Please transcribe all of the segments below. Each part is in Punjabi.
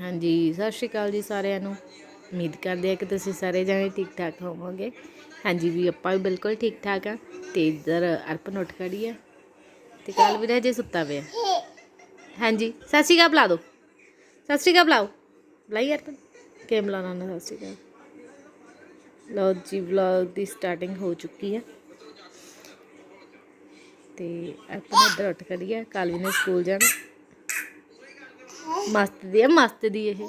ਹਾਂਜੀ, ਸਤਿ ਸ਼੍ਰੀ ਅਕਾਲ ਜੀ ਸਾਰਿਆਂ ਨੂੰ। ਉਮੀਦ ਕਰਦੇ ਆ ਕਿ ਤੁਸੀਂ ਸਾਰੇ ਜਾਣੇ ਠੀਕ ਠਾਕ ਹੋਵੋਗੇ। ਹਾਂਜੀ, ਵੀ ਆਪਾਂ ਵੀ ਬਿਲਕੁਲ ਠੀਕ ਠਾਕ ਆ ਤੇ ਇੱਧਰ ਅਰਪਨ ਉੱਠ ਖੜੀ ਆ ਤੇ ਕੱਲ ਵੀ ਹਜੇ ਸੁੱਤਾ ਪਿਆ। ਹਾਂਜੀ, ਸਤਿ ਸ਼੍ਰੀ ਅਕਾਲ ਬੁਲਾ ਦਿਓ ਸਤਿ ਸ਼੍ਰੀ ਅਕਾਲ ਬੁਲਾਓ। ਬੁਲਾਈ ਅਰਪਨ। ਕਿਵੇਂ ਬੁਲਾਉਣਾ ਨਾ ਸਤਿ ਸ਼੍ਰੀ ਅਕਾਲ? ਲਓ ਜੀ ਵਲੌਗ ਦੀ ਸਟਾਰਟਿੰਗ ਹੋ ਚੁੱਕੀ ਆ। ਤੇ ਅਰਪਨ ਇੱਧਰ ਉੱਠ ਖੜੀ ਆ ਕੱਲ ਵੀ ਨੇ ਸਕੂਲ ਜਾਣਾ। ਮਸਤ ਦੀ ਆ, ਮਸਤ ਦੀ ਇਹ।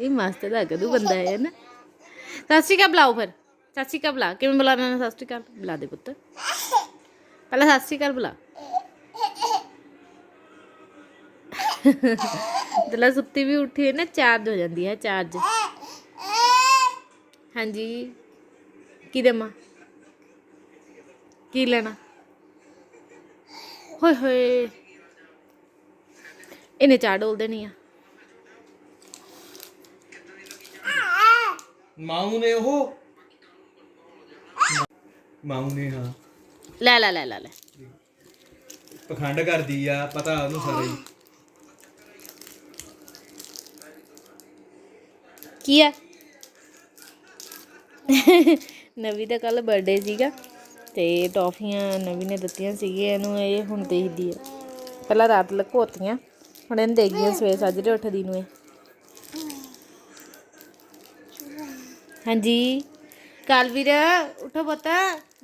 ਇਹ ਮਸਤ ਦਾ ਕਦੂ ਬੰਦਾ ਹੈ ਨਾ। ਸਤਿ ਸ਼੍ਰੀ ਅਕਾਲ, ਬੁਲਾਓ ਫਿਰ। ਸਤਿ ਸ਼੍ਰੀ ਅਕਾਲ, ਬੁਲਾ। ਕਿਵੇਂ ਬੁਲਾਣਾ ਨਾ ਸਤਿ ਸ਼੍ਰੀ ਅਕਾਲ? ਬੁਲਾ ਦੇ ਪੁੱਤ। ਪਹਿਲਾਂ ਸਤਿ ਸ਼੍ਰੀ ਅਕਾਲ ਬੁਲਾ। ਦਲਾ ਸੁੱਤੀ ਵੀ ਉੱਠੀ ਹੈ ਨਾ, ਚਾਰਜ ਹੋ ਜਾਂਦੀ ਹੈ ਚਾਰਜ। ਹਾਂਜੀ। ਕੀ ਦੇਵਾਂ? ਕੀ ਲੈਣਾ? ਹੋਏ ਹੋਏ। ਇਹਨੇ ਚਾਹ ਡੋਲ ਦੇਣੀ ਆ। ਮਾਊ ਨੇ ਉਹ? ਮਾਊ ਨੇ ਹਾਂ। ਲੈ ਲੈ ਲੈ ਲੈ ਲੈ। ਪਖੰਡ ਕਰਦੀ ਆ ਪਤਾ ਉਹਨੂੰ ਸਾਰਾ। ਹੀ ਕੀ ਆ? ਨਵੀ ਦਾ ਕੱਲ ਬਰਥਡੇ ਸੀਗਾ ਤੇ ਟੌਫੀਆਂ ਨਵੀ ਨੇ ਦਿੱਤੀਆਂ ਸੀਗੀਆਂ ਇਹਨੂੰ ਇਹ ਹੁਣ ਦੇਖਦੀ ਆ। ਪਹਿਲਾਂ ਰਾਤ ਲਕੋਤੀਆਂ ਹੁਣ ਇਹਨੂੰ ਦੇਖਦੀ ਆ ਸਵੇਰ ਸਾਜਰੇ ਉੱਠਦੀ ਨੂੰ ਇਹ। ਹਾਂਜੀ ਕਾਲਵੀਰ ਉਠੋ ਪੁੱਤ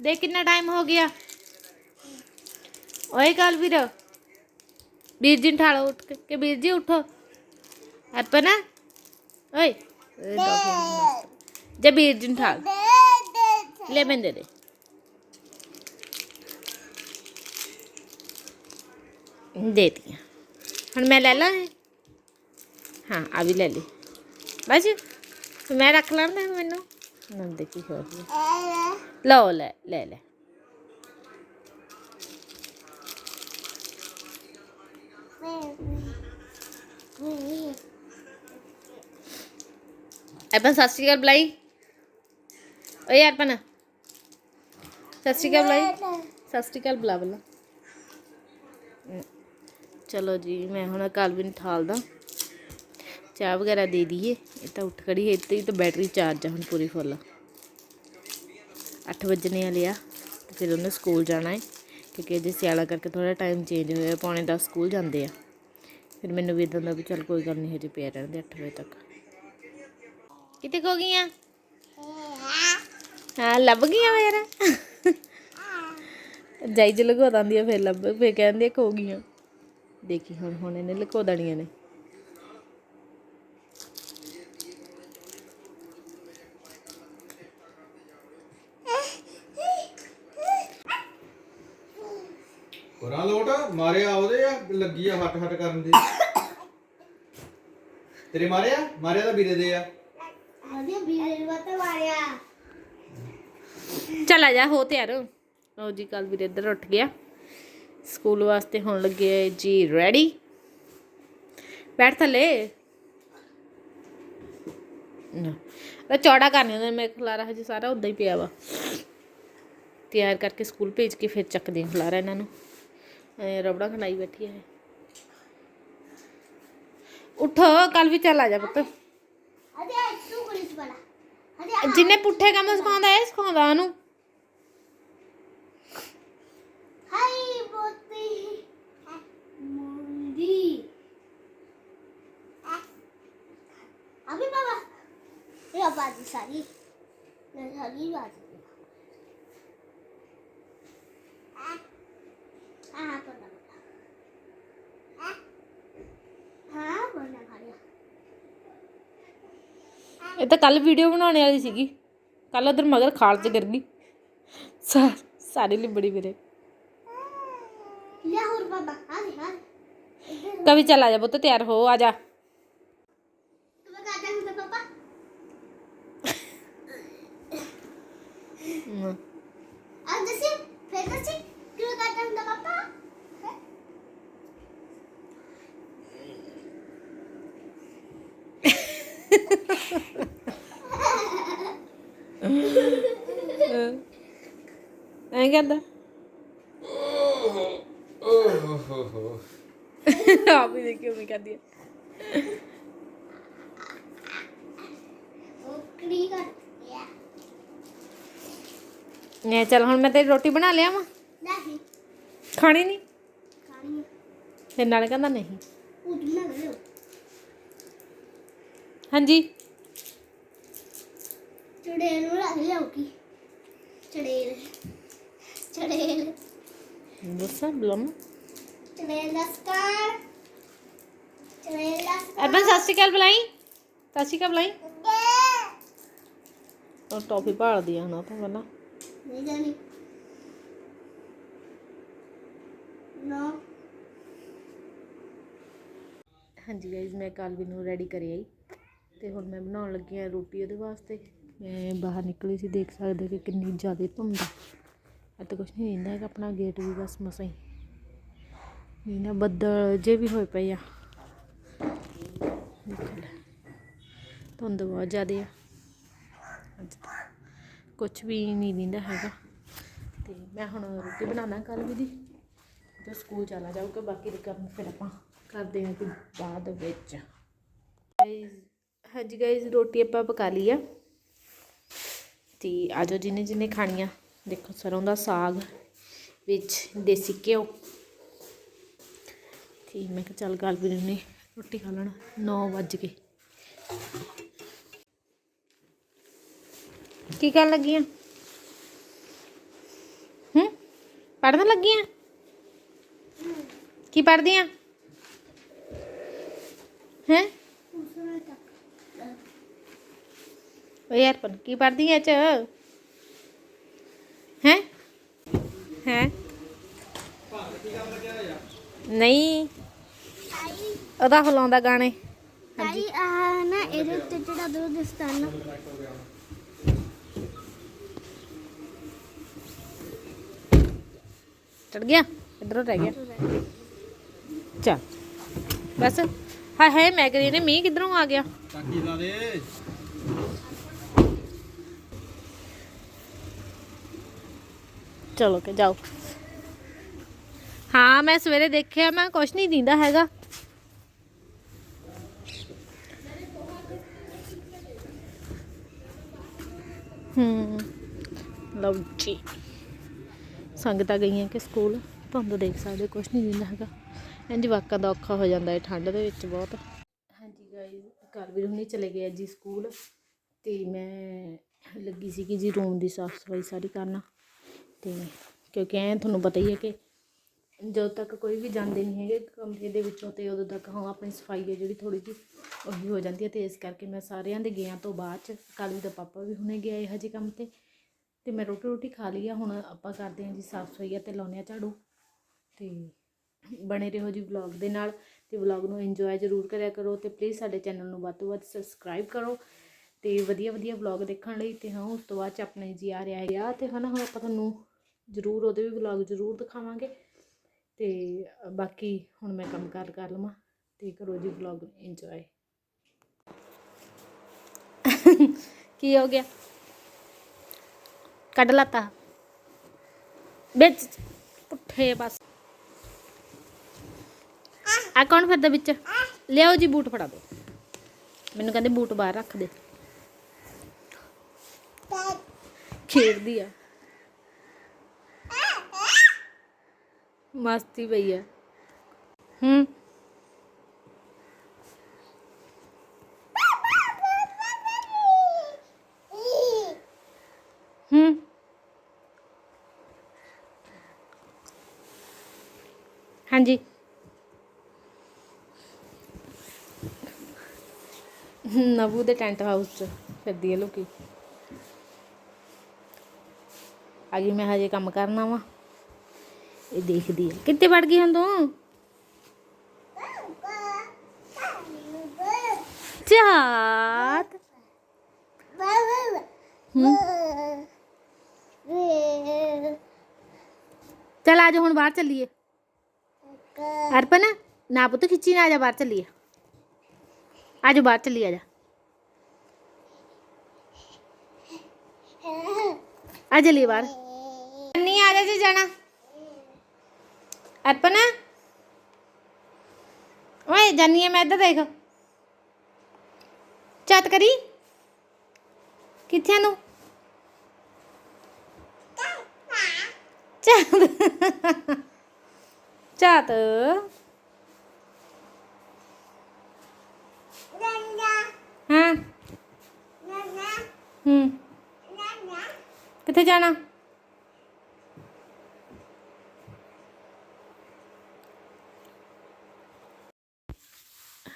ਦੇ ਕਿੰਨਾ ਟਾਈਮ ਹੋ ਗਿਆ ਓਏ ਕਾਲਵੀਰ ਵੀਰ ਜੀ ਠਾਲੋ ਉੱਠ ਕੇ ਕਿ ਵੀਰ ਜੀ ਉਠੋ ਅਰਪਨ ਓਏ ਇਹ ਟੌਫੀਆਂ ਜੇ ਵੀਰ ਜੀ ਠਾਲ ਲੈ ਮੈਂ ਦੇ ਦੇ ਦੇ ਦਿੱਤੀਆਂ ਹੁਣ ਮੈਂ ਲੈ ਲਾਂ ਇਹ? ਹਾਂ ਆ ਵੀ ਲੈ ਲਈ ਬਸ ਫਿਰ ਮੈਂ ਰੱਖ ਲਾਂ ਨਾ ਮੈਨੂੰ। ਨਾ ਦੇਖੀ ਹੋ ਗਿਆ ਲਓ ਲੈ ਲੈ ਲੈ। ਆਪਾਂ ਸਤਿ ਸ਼੍ਰੀ ਅਕਾਲ ਬੁਲਾਈ। ਓਏ ਅਰਪਨ। ਸਤਿ ਸ਼੍ਰੀ ਅਕਾਲ ਬੁਲਾਈ। ਸਤਿ ਸ਼੍ਰੀ ਅਕਾਲ ਬੁਲਾ ਬੁਲਾ। ਚਲੋ ਜੀ ਮੈਂ ਹੁਣ ਕਾਲਵਿਨ ਠਾਲਦਾ। ਚਾਹ ਵਗੈਰਾ ਦੇ ਦਈਏ। ਇਹ ਤਾਂ ਉੱਠ ਖੜੀ ਹੈ ਤੇ ਤਾਂ ਬੈਟਰੀ ਚਾਰਜ ਆ ਹੁਣ ਪੂਰੀ ਫੁੱਲ 8 ਵਜਣੇ ਵਾਲੇ ਆ, ਤੇ ਫਿਰ ਉਹਨੇ ਸਕੂਲ ਜਾਣਾ ਹੈ, ਕਿਉਂਕਿ ਅਜੇ ਸਿਆਲਾ ਕਰਕੇ ਥੋੜਾ ਟਾਈਮ ਚੇਂਜ ਹੋਇਆ, ਪੌਣੇ 10 ਸਕੂਲ ਜਾਂਦੇ ਆ। ਫਿਰ ਮੈਨੂੰ ਵੀ ਇਦਾਂ ਦਾ ਵੀ ਚੱਲ ਕੋਈ ਗੱਲ ਨਹੀਂ, ਹਜੇ ਪਿਆ ਰਹਿੰਦੇ 8 ਵਜੇ ਤੱਕ। ਕਿਤੇ ਖੋ ਗਈਆਂ? ਹਾਂ, ਲੱਭ ਗਈਆਂ ਮੇਰਾ ਜਾਈ ਚ ਲਗੋ ਦਿੰਦੀ ਆ, ਫਿਰ ਲੱਭ, ਫਿਰ ਕਹਿੰਦੀ ਖੋ ਗਈਆਂ। ਦੇਖੀ ਹੁਣ ਹੁਣ ਇਹਨੇ ਲੁਕੋ ਦੇਣੀਆਂ ਨੇ। ਹੋਰਾਂ ਲੋਟ ਮਾਰਿਆ ਉਹਦੇ ਆ ਲੱਗੀ ਆ ਹੱਟ ਹੱਟ ਕਰਨ ਦੇ। ਤੇਰੇ ਮਾਰਿਆ? ਮਾਰਿਆ ਤਾਂ ਵੀਰੇ ਦੇ ਆ। ਚੱਲ ਆ ਜਾ ਹੋ ਤਿਆਰ। ਲਓ ਜੀ ਕੱਲ ਵੀਰ ਇੱਧਰ ਉੱਠ ਗਿਆ। ਸਕੂਲ ਵਾਸਤੇ ਹੋਣ ਲੱਗੇ ਆ ਜੀ ਰੈਡੀ ਬੈਠ ਥੱਲੇ। ਨਾ ਉਹ ਚੌੜਾ ਕਰਨੀ ਉਹਨੇ ਮੇਰੇ ਖਲਾਰਾ ਹਜੇ ਸਾਰਾ ਉਦਾਂ ਹੀ ਪਿਆ ਵਾ। ਤਿਆਰ ਕਰਕੇ ਸਕੂਲ ਭੇਜ ਕੇ ਫਿਰ ਚੱਕਦੇ ਖਲਾਰਾ ਇਹਨਾਂ ਨੂੰ। ਰਬੜਾ ਖਣਾਈ ਬੈਠੀ ਹੈ ਉੱਠ ਕੱਲ ਵੀ ਚੱਲ ਆ ਜਾ ਪੁੱਤ। ਜਿੰਨੇ ਪੁੱਠੇ ਕੰਮ ਸਿਖਾਉਂਦਾ ਇਹ ਸਿਖਾਉਂਦਾ ਉਹਨੂੰ। ਹਾਈ ਬੋਤੀ। ਮੁੰਦੀ ਅਭੀ ਬਾਬਾ। ਇਹ ਆਵਾਜ਼ ਸਾਰੀ। ਨਾ ਸਾਰੀ ਆਵਾਜ਼ ਤਾਂ ਕੱਲ ਵੀਡੀਓ ਬਣਾਉਣੇ ਵਾਲੀ ਸੀਗੀ ਕੱਲ ਉਧਰ ਮਗਰ ਖਾਲ ਚ ਗਿਰ ਗਈ ਸਾ- ਸਾਰੀ ਲਿਬੜੀ ਵੀਰੇ ले और बाबा हाँ हाँ ਕਵੀ ਚੱਲ ਆ ਜਾ ਪੁੱਤ ਤਿਆਰ ਹੋ ਆ ਜਾ तुम्हें कहा था मुझे पापा ਹਮ। अब जैसे फिर जैसे क्यों कहा था मुझे पापा ਐਂ ਕਹਿੰਦਾ। ਓਹ ਹੋ ਹੋ ਆਪ ਹੀ ਦੇਖਿਓ ਮੈਂ ਨੇ ਚੱਲ ਹੁਣ ਮੈਂ ਤੇਰੀ ਰੋਟੀ ਬਣਾ ਲਿਆ ਵਾ। ਨਹੀਂ। ਖਾਣੀ ਨਹੀਂ? ਖਾਣੀ ਫਿਰ ਨਾਲ ਕਹਿੰਦਾ ਨਹੀਂ। ਲਓ। ਹਾਂਜੀ। ਚੜੇਲ ਨੂੰ ਰੱਖ ਲਿਆਓ ਕੀ ਚੜੇਲ। ਦੱਸਾਂ ਬਲਮ ਚੜੇਲ ਦਾ ਸਕਾਰ ਚੜੇਲ ਦਾ ਸਕਾਰ ਅਰਬਨ ਸਤਿ ਸ਼੍ਰੀ ਅਕਾਲ ਬੁਲਾਈ ਸਤਿ ਸ਼੍ਰੀ ਅਕਾਲ ਬੁਲਾਈ ਉਹ ਟੌਫੀ ਭਾਲਦੀ ਆ ਨਾ ਤਾਂ ਪਹਿਲਾਂ ਨਹੀਂ ਜਾਣੀ ਨੋ ਹਾਂਜੀ ਗਾਇਜ਼ ਮੈਂ ਕਾਲਵੀ ਨੂੰ ਰੈਡੀ ਕਰਿਆ ਹੀ ਤੇ ਹੁਣ ਮੈਂ ਬਣਾਉਣ ਲੱਗੀ ਆ ਰੋਟੀ ਉਹਦੇ ਵਾਸਤੇ। ਮੈਂ ਬਾਹਰ ਨਿਕਲੀ ਸੀ ਦੇਖ ਸਕਦੇ ਕਿ ਕਿੰਨੀ ਜ਼ਿਆਦਾ ਧੁੰਦ ਆ। ਅਤੇ ਕੁਛ ਨਹੀਂ ਰਹਿੰਦਾ ਹੈਗਾ ਆਪਣਾ ਗੇਟ ਵੀ ਬਸ ਮਸਾਂ ਹੀ। ਨਹੀਂ ਨਾ ਬੱਦਲ ਜੇ ਵੀ ਹੋਏ ਪਏ ਆ। ਦੇਖੋ ਲੈ। ਧੁੰਦ ਬਹੁਤ ਜ਼ਿਆਦਾ ਆ। ਅੱਜ ਤਾਂ ਕੁਛ ਵੀ ਨਹੀਂ ਦਿੰਦਾ ਹੈਗਾ। ਤੇ ਮੈਂ ਹੁਣ ਰੋਟੀ ਬਣਾਉਣਾ ਕੱਲ ਵੀ ਦੀ। ਤੇ ਸਕੂਲ ਚਲਾ ਜਾਊਗਾ ਬਾਕੀ ਦੇ ਕੰਮ ਫਿਰ ਆਪਾਂ ਕਰਦੇ ਹਾਂ ਕਿ ਬਾਅਦ ਵਿੱਚ। ਗਾਇਜ਼ ਹਾਂਜੀ ਗਾਇਜ਼ ਰੋਟੀ ਆਪਾਂ ਪਕਾ ਲਈ ਆ। ਤੇ ਆਜੋ ਜਿਹਨੇ ਜਿਹਨੇ ਖਾਣੀਆਂ। ਦੇਖੋ ਸਰੋਂ ਦਾ ਸਾਗ ਵਿੱਚ ਦੇਸੀ ਘਿਓ। ਠੀਕ, ਮੈਂ ਕਿਹਾ ਚੱਲ ਗੱਲ ਵੀ ਨੇ ਰੋਟੀ ਖਾ ਲੈਣਾ 9 ਵੱਜ ਗਏ। ਕੀ ਕਰਨ ਲੱਗੀਆਂ? ਹੂੰ? ਪੜਨ ਲੱਗੀਆਂ? ਕੀ ਪੜ੍ਹਦੀ ਆ ਹੈ? ਉਸਨੇ ਯਾਰ ਪਰ ਕੀ ਪੜ੍ਹਦੀ ਐ ਚ ਹੈ ਹੈ। ਨਹੀਂ। ਉਹਦਾ ਹਲਾਉਂਦਾ ਗਾਣੇ। ਆਈ ਆ ਨਾ ਇਹਦੇ ਉੱਤੇ ਜਿਹੜਾ ਦੋ ਦਸਤਾਨਾ ਚੜ ਗਿਆ? ਇਧਰੋਂ ਰਹਿ ਗਿਆ। ਚੱਲ। ਬਸ। ਹਾਏ ਹਾਏ ਮੈਂ ਕਰੀ ਨੇ ਮੀਂਹ ਕਿੱਧਰੋਂ ਆ ਗਿਆ? ਟਾਕੀ ਲਾ ਦੇ। ਚਲੋ ਕੇ ਜਾਓ ਹਾਂ ਮੈਂ ਸਵੇਰੇ ਦੇਖਿਆ ਮੈਂ ਕੁਛ ਨਹੀਂ ਦਿੰਦਾ ਹੈਗਾ ਹੂੰ ਲਓ ਜੀ ਸੰਗਤਾਂ ਗਈਆਂ ਕਿ ਸਕੂਲ ਤੁਹਾਨੂੰ ਦੇਖ ਸਕਦੇ ਕੁਛ ਨਹੀਂ ਦਿੰਦਾ ਹੈਗਾ ਇੰਜ ਵਾਕਾ ਦਾ ਔਖਾ ਹੋ ਜਾਂਦਾ ਹੈ ਠੰਡ ਦੇ ਵਿੱਚ ਬਹੁਤ ਹਾਂਜੀ ਗਾਇਜ਼ ਘਰ ਵੀ ਹੁਣੇ ਚਲੇ ਗਏ ਆ ਜੀ ਸਕੂਲ ਤੇ ਮੈਂ ਲੱਗੀ ਸੀ ਕਿ ਜੀ ਰੂਮ ਦੀ ਸਾਫ਼ ਸਫ਼ਾਈ ਸਾਰੀ ਕਰਨਾ ਤੇ ਕਿਉਂਕਿ ਐ ਤੁਹਾਨੂੰ ਪਤਾ ਹੀ ਹੈ ਕਿ ਜਦੋਂ ਤੱਕ ਕੋਈ ਵੀ ਜਾਂਦੇ ਨਹੀਂ ਹੈਗੇ ਕਮਰੇ ਦੇ ਵਿੱਚੋਂ ਤੇ ਉਦੋਂ ਤੱਕ ਹਾਂ, ਆਪਣੀ ਸਫ਼ਾਈ ਹੈ ਜਿਹੜੀ ਥੋੜੀ ਜਿਹੀ ਉਹੀ ਹੋ ਜਾਂਦੀ ਹੈ ਤੇ ਇਸ ਕਰਕੇ ਮੈਂ ਸਾਰਿਆਂ ਦੇ ਗਿਆ ਤੋਂ ਬਾਅਦ ਚ ਕੱਲ ਵੀ ਤਾਂ ਪਾਪਾ ਵੀ ਹੁਣੇ ਗਿਆ ਗਏ ਹਜੇ ਕੰਮ ਤੇ ਤੇ ਮੈਂ ਰੋਟੀ ਰੋਟੀ ਖਾ ਲਈ ਆ, ਹੁਣ ਆਪਾਂ ਕਰਦੇ ਹਾਂ ਜੀ ਸਾਫ਼ ਸਫ਼ਾਈ ਤੇ ਲਾਉਂਦੇ ਆ ਝਾੜੂ ਤੇ ਬਣੇ ਰਹੋ ਜੀ ਵਲੌਗ ਦੇ ਨਾਲ ਤੇ ਵਲੌਗ ਨੂੰ ਇੰਜੋਏ ਜ਼ਰੂਰ ਕਰਿਆ ਕਰੋ ਤੇ ਪਲੀਜ਼ ਸਾਡੇ ਚੈਨਲ ਨੂੰ ਵੱਧ ਤੋਂ ਵੱਧ ਸਬਸਕ੍ਰਾਈਬ ਕਰੋ ਤੇ ਵਧੀਆ ਵਧੀਆ ਵਲੌਗ ਦੇਖਣ ਲਈ ਤੇ ਹਾਂ, ਉਸ ਤੋਂ ਬਾਅਦ ਚ ਆਪਣੇ ਜੀ ਆ ਰਿਹਾ ਹੈ ਤੇ ਹਨਾ, ਹੁਣ ਆਪਾਂ ਤੁਹਾਨੂੰ ਜ਼ਰੂਰ ਉਹਦੇ ਵੀ ਵਲੌਗ ਜ਼ਰੂਰ ਦਿਖਾਵਾਂਗੇ। ਤੇ ਬਾਕੀ ਹੁਣ ਮੈਂ ਕੰਮ ਕਾਰ ਕਰ ਲਵਾਂ ਤੇ ਕਰੋ ਜੀ ਵਲੌਗ ਇੰਜੋਏ ਕੀ ਹੋ ਗਿਆ? ਕੱਢ ਲਾਤਾ। ਵਿੱਚ ਪੁੱਠੇ ਬਸ। ਆ ਕੌਣ ਫਿਰਦਾ ਵਿੱਚ? ਲਿਆਓ ਜੀ ਬੂਟ ਫੜਾ ਦਿਓ। ਮੈਨੂੰ ਕਹਿੰਦੇ ਬੂਟ ਬਾਹਰ ਰੱਖ ਦੇ। ਖੇਡਦੀ ਆ। ਮਸਤੀ ਪਈ ਆ ਹੂੰ ਹੂੰ ਹਾਂਜੀ ਨਵੂ ਦੇ ਟੈਂਟ ਹਾਊਸ ਚ ਫਿਰਦੀ ਹੈ ਲੋਕੀ ਅਜੀ ਮੈਂ ਹਜੇ ਕੰਮ ਕਰਨਾ ਵਾ ਇਹ ਦੇਖਦੀ ਹੈ ਕਿੱਥੇ ਵੜ ਗਈ ਹੁਣ ਤੂੰ? ਚਾਤ। ਚਲ ਆਜੋ ਹੁਣ ਬਾਹਰ ਚੱਲੀਏ। ਅਰਪਨ, ਨਾ ਪੁੱਤ ਖਿੱਚੀ ਨਾ ਆਜਾ ਬਾਹਰ ਚੱਲੀਏ। ਆਜੋ ਬਾਹਰ ਚੱਲੀਏ, ਆ ਜਾ। ਆ ਚੱਲੀਏ ਬਾਹਰ। ਨਹੀਂ ਆ ਜਾ ਜੀ ਜਾਣਾ। ਅਰਪਨ? ਓਏ ਜਾਨੀ ਮੈਂ ਇੱਧਰ ਦੇਖ। ਚੱਤ ਕਰੀ। ਕਿੱਥੇ ਨੂੰ ਚਾਤ ਚਾਤ ਹਾਂ। ਹੂੰ। ਕਿੱਥੇ ਜਾਣਾ?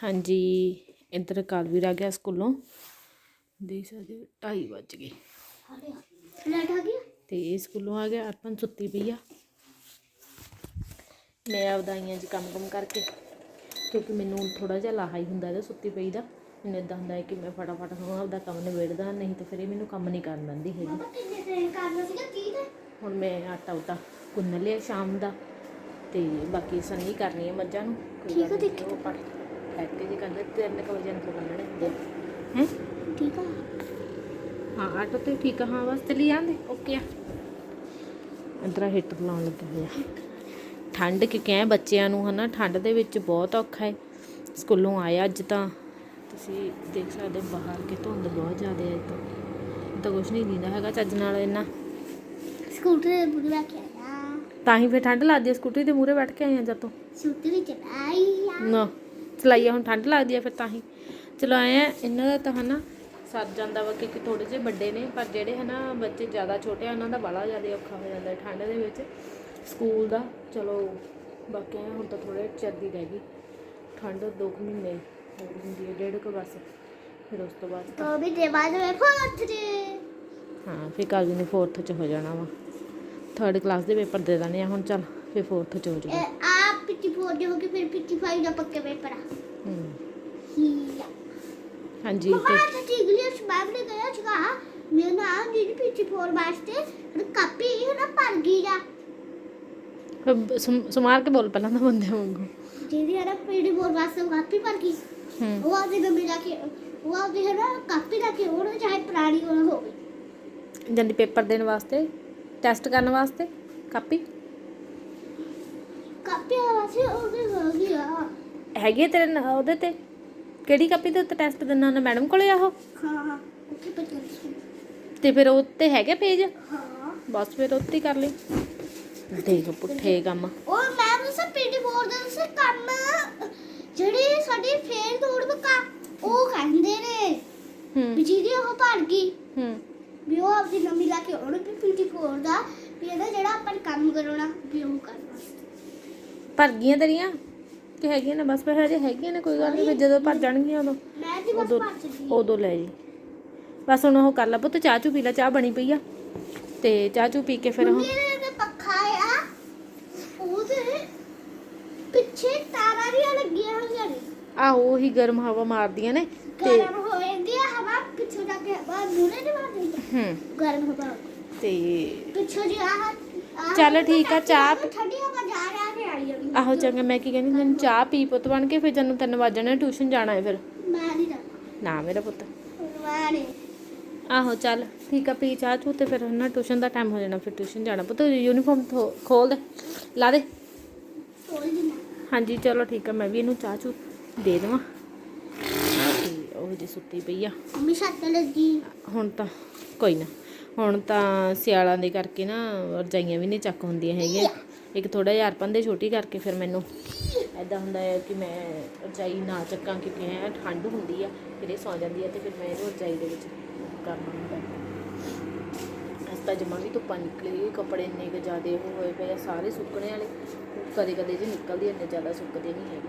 ਹਾਂਜੀ ਇੱਧਰ ਕਾਲਵੀਰ ਆ ਗਿਆ ਸਕੂਲੋਂ। ਦੇਖ ਸਕਦੇ ਹੋ, ਢਾਈ ਵੱਜ ਗਏ। ਲੈਟ ਆ ਗਈ? ਤੇ ਇਹ ਸਕੂਲੋਂ ਆ ਗਿਆ ਅਰਪਨ ਸੁੱਤੀ ਪਈ ਆ। ਮੈਂ ਆਪਦਾ ਆਈਆਂ ਜੀ ਕੰਮ ਕੰਮ ਕਰਕੇ ਕਿਉਂਕਿ ਮੈਨੂੰ ਥੋੜਾ ਜਿਹਾ ਲਾਹਾ ਹੀ ਹੁੰਦਾ ਇਹਦਾ ਸੁੱਤੀ ਪਈ ਦਾ। ਮੈਨੂੰ ਇਦਾਂ ਹੁੰਦਾ ਹੈ ਕਿ ਮੈਂ ਫਟਾਫਟ ਹੁਣ ਆਪਦਾ ਕੰਮ ਨਿਬੇੜਦਾ ਨਹੀਂ ਤਾਂ ਫਿਰ ਇਹ ਮੈਨੂੰ ਕੰਮ ਨਹੀਂ ਕਰਨ ਦਿੰਦੀ ਹੈਗੀ। ਪਾਪਾ ਕਿੰਨੇ ਦਿਨ ਕਰਨਾ ਸੀਗਾ? 30 ਦਿਨ? ਹੁਣ ਮੈਂ ਆਟਾ ਉਟਾ ਗੁੰਨ ਲਿਆ ਸ਼ਾਮ ਦਾ ਤੇ ਬਾਕੀ ਸੰਨੀ ਕਰਨੀ ਹੈ ਮੱਝਾਂ ਨੂੰ। ਠੀਕ ਨੀ, ਦੇਖੀ। ਉਹ ਪੜ ਕੇ ਜੀ ਕਹਿੰਦੇ ਤਿੰਨ ਕੁ ਵਜੇ ਨੂੰ ਬੰਨਣੇ ਹੁੰਦੇ ਹੈ? ਠੀਕ ਆ। ਹਾਂ ਆਟੋ ਤੇ ਠੀਕ ਆ ਹਾਂ ਬਸ ਚਲੀ ਜਾਂਦੇ ਓਕੇ ਆ। ਅੰਦਰਾ ਹੀਟਰ ਲਾਉਣ ਲੱਗਾ ਹੋਇਆ ਠੰਡ ਕਿ ਕਹਿ ਬੱਚਿਆਂ ਨੂੰ ਹਨਾ ਠੰਡ ਦੇ ਵਿੱਚ ਬਹੁਤ ਔਖਾ ਹੈ ਸਕੂਲੋਂ ਆਇਆ ਅੱਜ ਤਾਂ। ਤੁਸੀਂ ਦੇਖ ਸਕਦੇ ਬਾਹਰ ਕਿ ਧੁੰਦ ਬਹੁਤ ਜ਼ਿਆਦਾ ਹੈ ਤਾਂ ਤਾਂ ਕੁਛ ਨਹੀਂ ਦਿੰਦਾ ਹੈਗਾ ਚੱਜ ਨਾਲ ਇੰਨਾ। ਸਕੂਟਰ ਦੇ ਬੁਰੇ ਲੈ ਕੇ ਆਇਆ। ਤਾਂ ਹੀ ਫਿਰ ਠੰਡ ਲੱਗਦੀ ਹੈ ਸਕੂਟਰੀ ਦੇ ਮੂਹਰੇ ਬੈਠ ਕੇ ਆਏ ਆ ਜਦ ਤੋਂ। ਸਕੂਟਰ ਚਲਾਈ ਆ। ਨਾ। ਚਲਾਈਆ ਹੁਣ ਠੰਡ ਲੱਗਦੀ ਆ ਫਿਰ ਤਾਂ ਹੀ। ਚਲੋ ਆਏ ਆ ਇਹਨਾਂ ਦਾ ਤਾਂ ਹਨਾ ਸਰ ਜਾਂਦਾ ਵਾ ਕਿਉਂਕਿ ਥੋੜੇ ਜਿਹੇ ਵੱਡੇ ਨੇ ਪਰ ਜਿਹੜੇ ਹਨਾ ਬੱਚੇ ਜ਼ਿਆਦਾ ਛੋਟੇ ਆ ਉਹਨਾਂ ਦਾ ਬੜਾ ਜ਼ਿਆਦਾ ਔਖਾ ਹੋ ਜਾਂਦਾ ਠੰਡ ਦੇ ਵਿੱਚ। ਸਕੂਲ ਦਾ ਚਲੋ ਬਾਕੀ ਹੁਣ ਤਾਂ ਥੋੜੇ ਚੱਦੀ ਰਹਿ ਗਈ। ਠੰਡ ਦੋ ਕੁ ਮਹੀਨੇ ਹੋਰ ਹੁੰਦੀ ਹੈ ਡੇਢ ਕੁ ਬਸ। ਫਿਰ ਉਸ ਤੋਂ ਬਾਅਦ ਤਾਂ ਵੀ ਦੇ ਬਾਅਦ ਮੈਂ ਫੋਰਥ ਹਾਂ ਫਿਰ ਕੱਲ ਨੂੰ ਫੋਰਥ ਚ ਹੋ ਜਾਣਾ ਵਾ। ਥਰਡ ਕਲਾਸ ਦੇ ਪੇਪਰ ਦੇ ਦਾਨੇ ਆ ਹੁਣ ਚੱਲ ਫਿਰ ਫੋਰਥ ਚ ਹੋ ਜਾਊਗਾ। 54 ਦੇ ਹੋ ਗਏ ਫਿਰ 55 ਦਾ ਪੱਕੇ ਪੇਪਰ ਆ ਹਾਂਜੀ ਤੇ ਮੈਂ ਤੇ ਇੰਗਲਿਸ਼ ਮੈਮ ਨੇ ਕਿਹਾ ਸੀਗਾ ਮੈਂ ਨਾ ਜਿਹੜੀ 54 ਵਾਸਤੇ ਕਾਪੀ ਨਾ ਭਰ ਗਈ ਆ ਅਹ ਸੁਮ- ਸੁਮਾਰ ਕੇ ਬੋਲ ਪਹਿਲਾਂ ਤਾਂ ਬੰਦੇ ਵਾਂਗੂ ਜਿਹਦੀ ਹੈ ਨਾ 54 ਵਾਸਤੇ ਕਾਪੀ ਭਰ ਗਈ ਹੂੰ ਉਹ ਆਦੇ ਨਾ ਮਿਲਾ ਕੇ ਉਹ ਆਦੇ ਹੈ ਨਾ ਕਾਪੀ ਰੱਖ ਕੇ ਉਹਨੂੰ ਚਾਹੇ ਪੁਰਾਣੀ ਹੋਵੇ ਜਾਂਦੀ ਪੇਪਰ ਦੇਣ ਵਾਸਤੇ ਟੈਸਟ ਕਰਨ ਵਾਸਤੇ ਕਾਪੀ ਅੱਛੇ ਉਹਦੇ ਹੈਗੀ ਆ ਹੈਗੇ ਤੇਰੇ ਨਾ- ਉਹਦੇ ਤੇ? ਕਿਹੜੀ ਕਾਪੀ ਦੇ ਉੱਤੇ ਟੈਸਟ ਦਿੰਨਾ ਹੁੰਦਾ? ਮੈਡਮ ਕੋਲੇ ਆ ਉਹ? ਹਾਂ ਉੱਥੇ ਪਤਾ ਤੇ ਫਿਰ ਉਹ ਤੇ ਹੈਗਾ ਪੇਜ? ਹਾਂ। ਬਸ ਫਿਰ ਉੱਤੇ ਹੀ ਕਰ ਲਈ। ਦੇਖ ਪੁੱਠੇ ਕੰਮ। ਔਰ ਮੈਂ ਦੱਸਾਂ ਪੀਟੀ ਬੋਰਡ ਦਾ ਦੱਸਾਂ ਕੰਮ ਜਿਹੜੇ ਸਾਡੇ ਫੇਰ ਤੋੜ ਬਕਾ ਉਹ ਕਹਿੰਦੇ ਨੇ ਵੀ ਹੂੰ ਜਿਹਦੀ ਉਹ ਭਰ ਗਈ ਹੂੰ। ਵੀ ਉਹ ਆਪਣੀ ਮੰਮੀ ਲਾ ਕੇ ਉਹਨੂੰ ਵੀ ਪੀਟੀ ਬੋਰਡ ਦਾ ਵੀ ਇਹਦਾ ਜਿਹੜਾ ਆਪਾਂ ਨੇ ਕੰਮ ਕਰਾਉਣਾ ਵੀ ਉਹ ਕਰ। ਭਰ ਗਈਆਂ ਤੇਰੀਆਂ? ਕਿ ਹੈਗੀਆਂ ਨੇ? ਬਸ ਫਿਰ ਹਜੇ ਹੈਗੀਆਂ ਨੇ ਕੋਈ ਗੱਲ ਨਹੀਂ ਫਿਰ ਜਦੋਂ ਭਰ ਜਾਣਗੀਆਂ ਉਦੋਂ। ਮੈਂ ਦੀ ਬਸ ਉਦੋਂ ਭਰ ਉਦੋਂ ਲੈ ਜੀ। ਬਸ ਹੁਣ ਉਹ ਕਰ ਲਾ ਪੁੱਤ ਚਾਹ ਚੂ ਪੀ ਲੈ ਚਾਹ ਬਣੀ ਪਈ ਆ। ਤੇ ਚਾਹ ਚੂ ਪੀ ਕੇ ਫਿਰ ਉਹ ਮੇਰੇ ਦੇ ਪੱਖਾ ਆ। ਉਹਦੇ ਪਿੱਛੇ ਤਾਰਾਂ ਵੀ ਲੱਗੀਆਂ ਹੋਈਆਂ ਨੇ। ਆਹੋ ਉਹੀ ਗਰਮ ਹਵਾ ਮਾਰਦੀਆਂ ਨੇ। ਤੇ ਗਰਮ ਹੋ ਜਾਂਦੀ ਆ ਹਵਾ ਪਿੱਛੋਂ ਜਾ ਕੇ ਹਵਾ ਮੂਰੇ ਨਹੀਂ ਮਾਰਦੀ। ਹੂੰ। ਗਰਮ ਹਵਾ। ਤੇ ਪਿੱਛੋਂ ਜੀ ਆਹ ਆਹ ਚੱਲ ਠੀਕ ਆ, ਚਾਹ ਪੀ- ਠੰਡੀ ਹਵਾ ਜਾ ਰਿਹਾ। ਆਈ ਜਾਂਦੀ ਆਹੋ ਚੰਗਾ ਮੈਂ ਕੀ ਕਹਿੰਦੀ ਤੈਨੂੰ ਚਾਹ ਪੀ ਪੁੱਤ ਬਣ ਕੇ ਫਿਰ ਤਿੰਨ ਵਜਣੇ ਟਿਊਸ਼ਨ ਜਾਣਾ ਹੈ ਫਿਰ। ਮੈਂ ਨਹੀਂ ਜਾਣਾ। ਨਾ ਮੇਰਾ ਪੁੱਤ। ਮੈਂ ਨਹੀਂ ਆਹੋ ਚੱਲ ਠੀਕ ਆ ਪੀ ਚਾਹ ਚੂ ਤੇ ਫਿਰ ਨਾ ਟਿਊਸ਼ਨ ਦਾ ਟਾਈਮ ਹੋ ਜਾਣਾ ਫਿਰ ਟਿਊਸ਼ਨ ਜਾਣਾ। ਪੁੱਤ ਯੂਨੀਫਾਰਮ ਖੋਲ ਦੇ ਲਾ ਦੇ। ਹਾਂਜੀ ਚਲੋ ਠੀਕ ਆ ਮੈਂ ਵੀ ਇਹਨੂੰ ਚਾਹ ਚੂ ਦੇ ਦੇਵਾਂ। ਤੇ ਉਹ ਜੀ ਸੁੱਤੀ ਪਈ ਆ। ਮੰਮੀ ਛੱਤ ਲੱਗੀ। ਹੁਣ ਤਾਂ ਕੋਈ ਨਾ। ਹੁਣ ਤਾਂ ਸਿਆਲਾਂ ਦੇ ਕਰਕੇ ਨਾ ਰਜਾਈਆਂ ਵੀ ਨਹੀਂ ਚੱਕ ਹੁੰਦੀਆਂ ਹੈਗੀਆਂ। ਇੱਕ ਥੋੜਾ ਜਿਹਾ ਅਰਪਨ ਦੇ ਛੋਟੀ ਕਰਕੇ ਫਿਰ ਮੈਨੂੰ ਐਦਾਂ ਹੁੰਦਾ ਹੈ ਕਿ ਮੈਂ ਰਜਾਈ ਨਾ ਚੱਕਾਂ ਕਿਉਂਕਿ ਹੈ ਠੰਡ ਹੁੰਦੀ ਆ ਫਿਰ ਇਹ ਸੌ ਜਾਂਦੀ ਆ ਤੇ ਫਿਰ ਮੈਂ ਇਹਨੂੰ ਰਜਾਈ ਦੇ ਵਿੱਚ ਕਰਨਾ ਹੁੰਦਾ। ਅੱਜ ਤਾਂ ਜਮਾ ਵੀ ਧੁੱਪਾਂ ਨਿਕਲੀ ਕੱਪੜੇ ਇੰਨੇ ਕੁ ਜ਼ਿਆਦੇ ਉਹ ਹੋਏ ਪਏ ਆ ਸਾਰੇ ਸੁੱਕਣੇ ਵਾਲੇ। ਕਦੇ ਕਦੇ ਜੇ ਨਿਕਲਦੀ ਇੰਨੇ ਜ਼ਿਆਦਾ ਸੁੱਕਦੇ ਨਹੀਂ ਹੈਗੇ।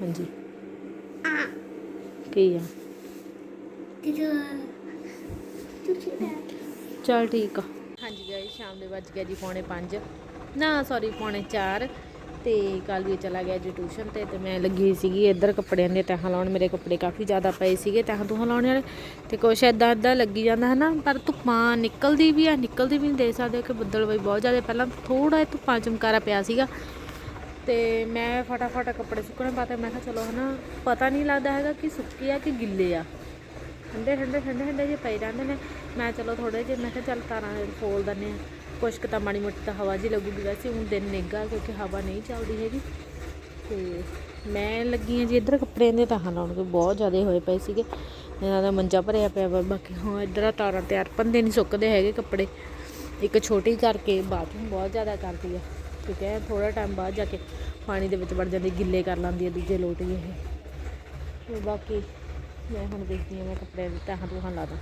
ਹਾਂਜੀ। ਆ ਕੀ ਆ? ਤੇ ਤੁਸੀਂ ਨਾ ਚਲ ਠੀਕ ਆ। ਹਾਂਜੀ ਗਾਇਸ ਸ਼ਾਮ ਦੇ ਵੱਜ ਗਿਆ ਜੀ ਪੌਣੇ 5 ਨਾ ਸੌਰੀ ਪੌਣੇ 4 ਤੇ ਕੱਲ ਵੀ ਚਲਾ ਗਿਆ ਜੀ ਟਿਊਸ਼ਨ ਤੇ ਤੇ ਮੈਂ ਲੱਗੀ ਸੀਗੀ ਇੱਧਰ ਕੱਪੜਿਆਂ ਦੇ ਤਹਾਂ ਲਾਉਣ। ਮੇਰੇ ਕੱਪੜੇ ਕਾਫੀ ਜ਼ਿਆਦਾ ਪਏ ਸੀਗੇ ਤਹਾਂ ਤੁਹਾਂ ਲਾਉਣ ਵਾਲੇ। ਤੇ ਕੁਛ ਇਦਾਂ ਇਦਾਂ ਲੱਗੀ ਜਾਂਦਾ ਹਨਾ ਪਰ ਧੁੱਪਾਂ ਨਿਕਲਦੀ ਵੀ ਆ, ਨਿਕਲਦੀ ਵੀ ਨਹੀਂ ਦੇ ਸਕਦੇ ਕਿ ਬੱਦਲ ਬਈ ਬਹੁਤ ਜ਼ਿਆਦਾ। ਪਹਿਲਾਂ ਥੋੜਾ ਜਿਹਾ ਧੁੱਪਾਂ ਚਮਕਾਰਾ ਪਿਆ ਸੀਗਾ। ਤੇ ਮੈਂ ਫਟਾਫਟ ਕੱਪੜੇ ਸੁੱਕਣੇ ਪਾਤੇ। ਮੈਂ ਕਿਹਾ ਚਲੋ ਹਨਾ, ਪਤਾ ਨਹੀਂ ਲੱਗਦਾ ਹੈਗਾ ਕਿ ਸੁੱਕੇ ਆ ਕਿ ਗਿੱਲੇ ਆ। ਠੰਡੇ ਠੰਡੇ ਠੰਡੇ ਠੰਡੇ ਜਿਹੇ ਪਏ ਰਹਿੰਦੇ ਨੇ। ਮੈਂ ਚਲੋ ਥੋੜੇ ਜਿਹੇ, ਮੈਂ ਕਿਹਾ ਚੱਲ ਤਾਰਾਂ ਫੋਲ ਦਿੰਦੇ ਆ ਕੁਛ ਕੁ ਤਾਂ ਮਾੜੀ ਮੋਟੀ ਤਾਂ ਹਵਾ ਜੀ ਲੱਗੂਗੀ, ਵੈਸੇ ਹੁਣ ਦਿਨ ਨਿੱਘਾ ਕਿਉਂਕਿ ਹਵਾ ਨਹੀਂ ਚੱਲਦੀ ਹੈਗੀ। ਤੇ ਮੈਂ ਲੱਗੀ ਹਾਂ ਜੀ ਇੱਧਰ ਕੱਪੜਿਆਂ ਦੇ ਤਾਂ ਲਾਉਣ ਕੇ ਬਹੁਤ ਜ਼ਿਆਦਾ ਹੋਏ ਪਏ ਸੀਗੇ। ਇਹਨਾਂ ਦਾ ਮੰਜਾ ਭਰਿਆ ਪਿਆ ਵਾ, ਬਾਕੀ ਹਾਂ, ਇੱਧਰ ਆ ਤਾਰਾਂ ਤਿਆਰ ਅਰਪਨ ਨਹੀਂ ਸੁੱਕਦੇ ਹੈਗੇ ਕੱਪੜੇ। ਇੱਕ ਛੋਟੀ ਕਰਕੇ ਬਾਥਰੂਮ ਬਹੁਤ ਜ਼ਿਆਦਾ ਕਰਦੀ ਆ। ਠੀਕ ਹੈ ਥੋੜਾ ਟਾਈਮ ਬਾਅਦ ਜਾ ਕੇ ਪਾਣੀ ਦੇ ਵਿੱਚ ਵੜ ਜਾਂਦੀ, ਗਿੱਲੇ ਕਰ ਲੈਂਦੀ ਆ ਦੂਜੇ ਲੋਟ ਹੀ ਇਹ ਬਾਕੀ ਮੈਂ ਹੁਣ ਦੇਖਦੀ ਹਾਂ ਮੈਂ ਕੱਪੜੇ ਦੇ ਤਹਾਂ ਤੁਹਾਂ ਲਾ ਦਾਂ।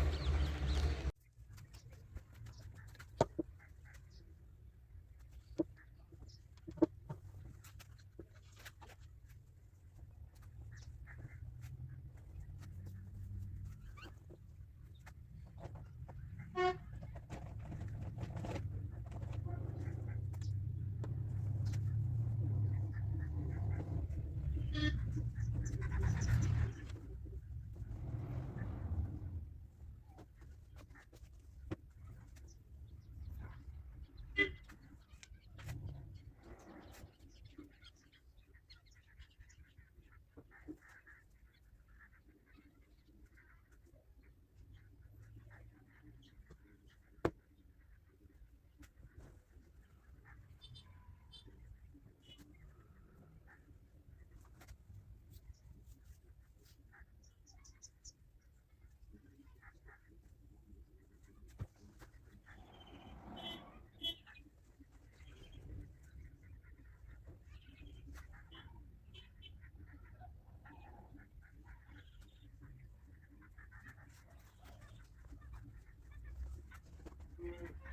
Mm-hmm.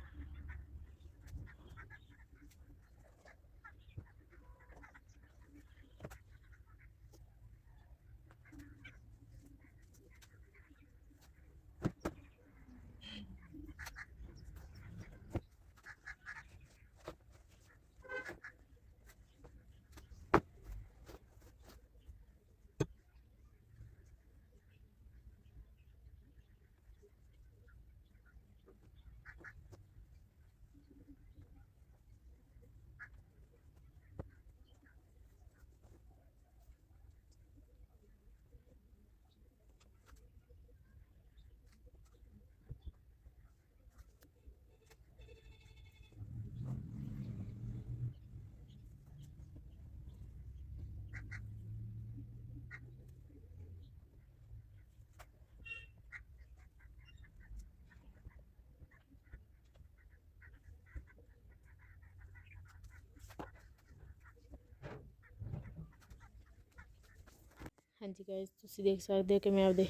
ਹਾਂਜੀ ਗਾਇਸ ਤੁਸੀਂ ਦੇਖ ਸਕਦੇ ਹੋ ਕਿ ਮੈਂ ਆਪਦੇ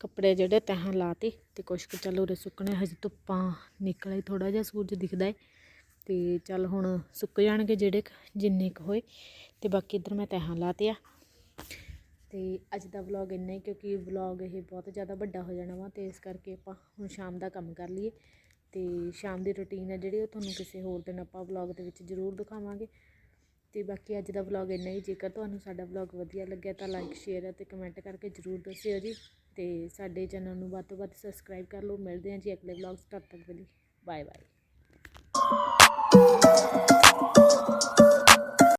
ਕੱਪੜੇ ਜਿਹੜੇ ਤਹਾਂ ਲਾਤੇ ਤੇ ਕੁਛ ਕੁ ਚੱਲ ਉਰੇ ਸੁੱਕਣੇ ਹਜੇ ਧੁੱਪਾਂ ਨਿਕਲੇ ਥੋੜਾ ਜਿਹਾ ਸੂਰਜ ਦਿਖਦਾ ਹੈ ਤੇ ਚੱਲ ਹੁਣ ਸੁੱਕ ਜਾਣਗੇ ਜਿਹੜੇ ਕੁ, ਜਿੰਨੇ ਕੁ ਹੋਏ। ਤੇ ਬਾਕੀ ਇੱਧਰ ਮੈਂ ਤਹਾਂ ਲਾਤੇ ਆ। ਤੇ ਅੱਜ ਦਾ ਵਲੌਗ ਇੰਨਾ ਹੀ ਕਿਉਂਕਿ ਵਲੌਗ ਇਹ ਬਹੁਤ ਜ਼ਿਆਦਾ ਵੱਡਾ ਹੋ ਜਾਣਾ ਵਾ। ਤੇ ਇਸ ਕਰਕੇ ਆਪਾਂ ਹੁਣ ਸ਼ਾਮ ਦਾ ਕੰਮ ਕਰ ਲਈਏ। ਤੇ ਸ਼ਾਮ ਦੀ ਰੁਟੀਨ ਹੈ ਜਿਹੜੀ ਉਹ ਤੁਹਾਨੂੰ ਕਿਸੇ ਹੋਰ ਦਿਨ ਆਪਾਂ ਵਲੌਗ ਦੇ ਵਿੱਚ ਜ਼ਰੂਰ ਦਿਖਾਵਾਂਗੇ। ਤੇ ਬਾਕੀ ਅੱਜ ਦਾ ਵਲੌਗ ਇੰਨਾ ਹੀ। ਜੇਕਰ ਤੁਹਾਨੂੰ ਸਾਡਾ ਵਲੌਗ ਵਧੀਆ ਲੱਗਿਆ ਤਾਂ ਲਾਈਕ ਸ਼ੇਅਰ ਅਤੇ ਕਮੈਂਟ ਕਰਕੇ ਜ਼ਰੂਰ ਦੱਸਿਓ ਜੀ। ਤੇ ਸਾਡੇ ਚੈਨਲ ਨੂੰ ਵੱਧ ਤੋਂ ਵੱਧ ਸਬਸਕ੍ਰਾਈਬ ਕਰ ਲਓ। ਮਿਲਦੇ ਹਾਂ ਜੀ ਅਗਲੇ ਵਲੌਗ ਤਦ ਤੱਕ ਦੇ ਲਈ। Bye bye